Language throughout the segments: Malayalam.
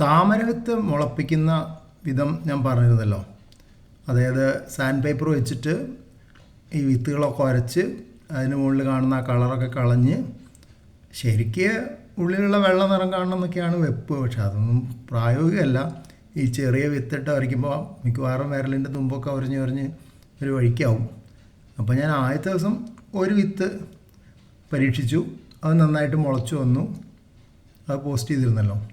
താമര വിത്ത് മുളപ്പിക്കുന്ന വിധം ഞാൻ പറഞ്ഞിരുന്നല്ലോ. അതായത് സാൻഡ് പേപ്പർ വെച്ചിട്ട് ഈ വിത്തുകളൊക്കെ ഉരച്ച് അതിന് മുകളിൽ കാണുന്ന ആ കളറൊക്കെ കളഞ്ഞ് ശരിക്ക് ഉള്ളിലുള്ള വെള്ള നിറം കാണണം എന്നൊക്കെയാണ് വെപ്പ്. പക്ഷെ അതൊന്നും പ്രായോഗികമല്ല. ഈ ചെറിയ വിത്തിട്ട് വരയ്ക്കുമ്പോൾ മിക്കവാറും വിരലിന്റെ തുമ്പൊക്കെ ഉരഞ്ഞ് ഉരഞ്ഞ് ഒരു വഴിക്കാവും. അപ്പോൾ ഞാൻ ആദ്യത്തെ ദിവസം ഒരു വിത്ത് പരീക്ഷിച്ചു. അത് നന്നായിട്ട് മുളച്ചു വന്നു. അത് പോസ്റ്റ് ചെയ്തിരുന്നല്ലോ.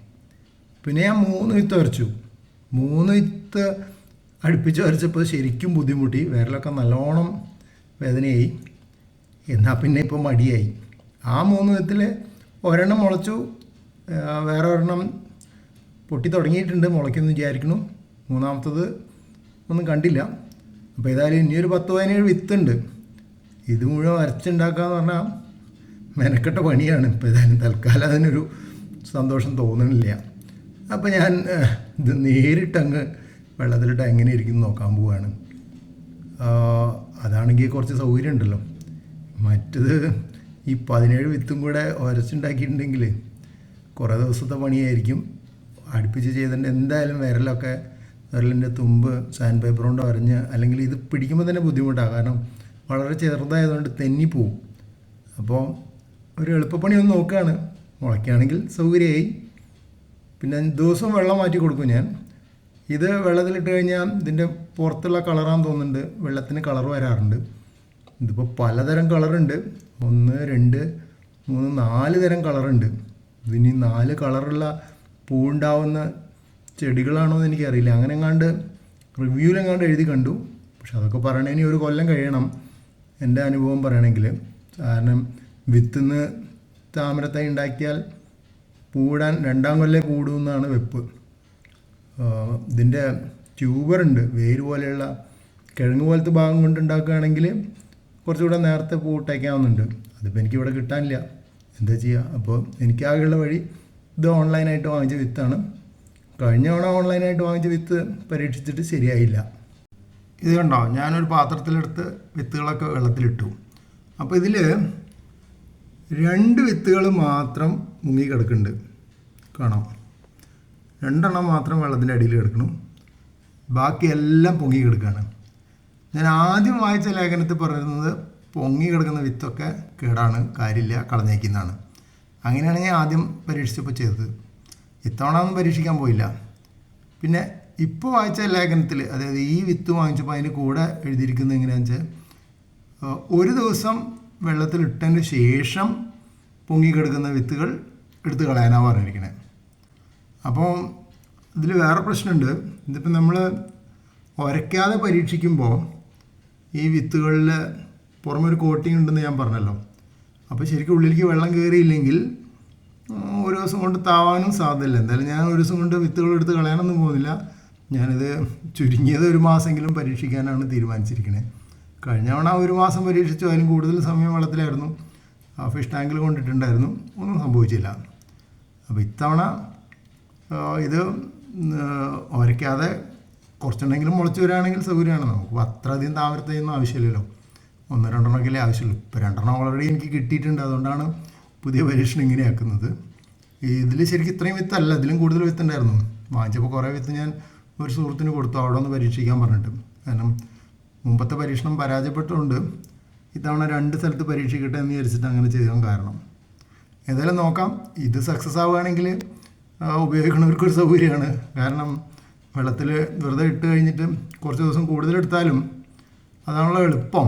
പിന്നെ ഞാൻ മൂന്ന് വിത്ത് വരച്ചു. മൂന്ന് വിത്ത് അടുപ്പിച്ച് വരച്ചപ്പോൾ ശരിക്കും ബുദ്ധിമുട്ടി. വിരലൊക്കെ നല്ലോണം വേദനയായി. എന്നാൽ പിന്നെ ഇപ്പോൾ മടിയായി. ആ മൂന്ന് വിത്തിൽ ഒരെണ്ണം മുളച്ചു വേറെ ഒരെണ്ണം പൊട്ടി തുടങ്ങിയിട്ടുണ്ട് മുളയ്ക്കുന്നു വിചാരിക്കണു മൂന്നാമത്തത് ഒന്നും കണ്ടില്ല. അപ്പോൾ ഏതായാലും ഇനിയൊരു പത്ത് പതിനേഴ് വിത്തുണ്ട്. ഇത് മുഴുവൻ വരച്ചുണ്ടാക്കുക എന്ന് പറഞ്ഞാൽ മെനക്കെട്ട പണിയാണ്. ഇപ്പോൾ ഏതായാലും തൽക്കാലം അതിനൊരു സന്തോഷം തോന്നണില്ല അപ്പോൾ ഞാൻ ഇത് നേരിട്ടങ്ങ് വെള്ളത്തിലിട്ട് എങ്ങനെ ഇരിക്കും നോക്കാൻ പോവാണ്. അതാണെങ്കിൽ കുറച്ച് സൗകര്യം ഉണ്ടല്ലോ മറ്റത് ഈ പതിനേഴ് വിത്തും കൂടെ ഉരച്ചുണ്ടാക്കിയിട്ടുണ്ടെങ്കിൽ കുറേ ദിവസത്തെ പണിയായിരിക്കും. അടുപ്പിച്ച് ചെയ്തിട്ട് എന്തായാലും വിരലൊക്കെ വിരലിന്റെ തുമ്പ് സാൻഡ് പേപ്പർ കൊണ്ട് വരഞ്ഞ് അല്ലെങ്കിൽ ഇത് പിടിക്കുമ്പോൾ തന്നെ ബുദ്ധിമുട്ടാണ് കാരണം വളരെ ചെറുതായതുകൊണ്ട് തെന്നിപ്പോവും അപ്പോൾ ഒരു എളുപ്പപ്പണി ഒന്ന് നോക്കുകയാണ് മുളയ്ക്കുകയാണെങ്കിൽ സൗകര്യമായി. പിന്നെ ദിവസവും വെള്ളം മാറ്റി കൊടുക്കും ഞാൻ. ഇത് വെള്ളത്തിലിട്ട് കഴിഞ്ഞാൽ ഇതിന്റെ പുറത്തുള്ള കളറാന്ന് തോന്നുന്നുണ്ട്. വെള്ളത്തിന് കളർ വരാറുണ്ട്. ഇതിപ്പോൾ പലതരം കളറുണ്ട്. ഒന്ന് രണ്ട് മൂന്ന് നാല് തരം കളറുണ്ട്. ഇതിനി നാല് കളറുള്ള പൂവുണ്ടാവുന്ന ചെടികളാണോ എന്ന് എനിക്കറിയില്ല. അങ്ങനെ എങ്ങാണ്ട് റിവ്യൂലെങ്ങാണ്ട് എഴുതി കണ്ടു. പക്ഷെ അതൊക്കെ പറയണേനി ഒരു കൊല്ലം കഴിയണം എന്റെ അനുഭവം പറയണമെങ്കിൽ കാരണം വിത്തുനിന്ന് താമരത്തൈ ഉണ്ടാക്കിയാൽ പൂടാൻ രണ്ടാം കൊല്ലേ കൂടുമെന്നാണ് വെപ്പ്. ഇതിന്റെ ട്യൂബർ ഉണ്ട് വേര് പോലെയുള്ള കിഴങ്ങ് പോലത്തെ ഭാഗം കൊണ്ട് ഉണ്ടാക്കുകയാണെങ്കിൽ കുറച്ചുകൂടെ നേരത്തെ പൂട്ടയ്ക്കാവുന്നുണ്ട് അതിപ്പോൾ എനിക്കിവിടെ കിട്ടാനില്ല. എന്താ ചെയ്യുക? അപ്പോൾ എനിക്കാകെയുള്ള വഴി ഇത് ഓൺലൈനായിട്ട് വാങ്ങിച്ച വിത്താണ്. കഴിഞ്ഞ തവണ ഓൺലൈനായിട്ട് വാങ്ങിച്ച വിത്ത് പരീക്ഷിച്ചിട്ട് ശരിയായില്ല. ഇത് കണ്ടോ? ഞാനൊരു പാത്രത്തിലെടുത്ത് വിത്തുകളൊക്കെ വെള്ളത്തിലിട്ടു. അപ്പോൾ ഇതിൽ രണ്ട് വിത്തുകൾ മാത്രം മുങ്ങി കിടക്കുന്നുണ്ട്. കാണാം. രണ്ടെണ്ണം മാത്രം വെള്ളത്തിന്റെ അടിയിൽ കിടക്കണം ബാക്കിയെല്ലാം പൊങ്ങി കിടക്കുകയാണ്. ഞാൻ ആദ്യം വായിച്ച ലേഖനത്തിൽ പറയുന്നത് പൊങ്ങി കിടക്കുന്ന വിത്തൊക്കെ കേടാണ് കാര്യമില്ല കളഞ്ഞേക്കുന്നതാണ്. അങ്ങനെയാണ് ഞാൻ ആദ്യം പരീക്ഷിച്ചപ്പോൾ ചെയ്തത്. ഇത്തവണ ഒന്നും പരീക്ഷിക്കാൻ പോയില്ല. പിന്നെ ഇപ്പോൾ വായിച്ച ലേഖനത്തിൽ അതായത് ഈ വിത്ത് വാങ്ങിച്ചപ്പോൾ അതിന് കൂടെ എഴുതിയിരിക്കുന്നത് എങ്ങനെയാണെന്ന് വെച്ചാൽ ഒരു ദിവസം വെള്ളത്തിലിട്ടതിന് ശേഷം പൊങ്ങിക്കിടക്കുന്ന വിത്തുകൾ എടുത്ത് കളയാനാണ് പറഞ്ഞിരിക്കണേ. അപ്പോൾ ഇതിൽ വേറെ പ്രശ്നമുണ്ട്. ഇതിപ്പോൾ നമ്മൾ ഒരയ്ക്കാതെ പരീക്ഷിക്കുമ്പോൾ ഈ വിത്തുകളിൽ പുറമൊരു കോട്ടിംഗ് ഉണ്ടെന്ന് ഞാൻ പറഞ്ഞല്ലോ. അപ്പോൾ ശരിക്കും ഉള്ളിലേക്ക് വെള്ളം കയറിയില്ലെങ്കിൽ ഒരു ദിവസം കൊണ്ട് താവാനും സാധ്യതയില്ല. എന്തായാലും ഞാൻ ഒരു ദിവസം കൊണ്ട് വിത്തുകൾ എടുത്ത് കളയാനൊന്നും പോകുന്നില്ല. ഞാനിത് ചുരുങ്ങിയത് ഒരു മാസമെങ്കിലും പരീക്ഷിക്കാനാണ് തീരുമാനിച്ചിരിക്കുന്നത് കഴിഞ്ഞ തവണ ഒരു മാസം പരീക്ഷിച്ചു അതിലും കൂടുതൽ സമയം വെള്ളത്തിലായിരുന്നു. ആ ഫിഷ് ടാങ്കിൽ കൊണ്ടിട്ടുണ്ടായിരുന്നു. ഒന്നും സംഭവിച്ചില്ല. അപ്പോൾ ഇത്തവണ ഇത് ഉരയ്ക്കാതെ കുറച്ചുണ്ടെങ്കിലും മുളച്ച് വരികയാണെങ്കിൽ സൗകര്യമാണ് നമുക്ക്. അത്രയധികം താമരത്തെയൊന്നും ആവശ്യമില്ലല്ലോ. ഒന്ന് രണ്ടെണ്ണമൊക്കെ ആവശ്യമുള്ളൂ. ഇപ്പോൾ രണ്ടെണ്ണം ഓൾറെഡി എനിക്ക് കിട്ടിയിട്ടുണ്ട്. അതുകൊണ്ടാണ് പുതിയ പരീക്ഷണം ഇങ്ങനെയാക്കുന്നത് ഇതിൽ ശരിക്കും ഇത്രയും വിത്തല്ല. ഇതിലും കൂടുതൽ വിത്തുണ്ടായിരുന്നു. വാങ്ങിച്ചപ്പോൾ കുറേ വിത്ത് ഞാൻ ഒരു സുഹൃത്തിന് കൊടുത്തു. അവിടെ ഒന്ന് പരീക്ഷിക്കാൻ പറഞ്ഞിട്ട്. കാരണം മുമ്പത്തെ പരീക്ഷണം പരാജയപ്പെട്ടുകൊണ്ട് ഇത്തവണ രണ്ട് സ്ഥലത്ത് പരീക്ഷിക്കട്ടെ എന്ന് വിചാരിച്ചിട്ട് അങ്ങനെ ചെയ്യാൻ കാരണം. ഏതായാലും നോക്കാം. ഇത് സക്സസ് ആവുകയാണെങ്കിൽ ഉപയോഗിക്കുന്നവർക്കൊരു സൗകര്യമാണ്. കാരണം വെള്ളത്തിൽ വെറുതെ ഇട്ട് കഴിഞ്ഞിട്ട് കുറച്ച് ദിവസം കൂടുതലെടുത്താലും അതാണല്ലോ എളുപ്പം.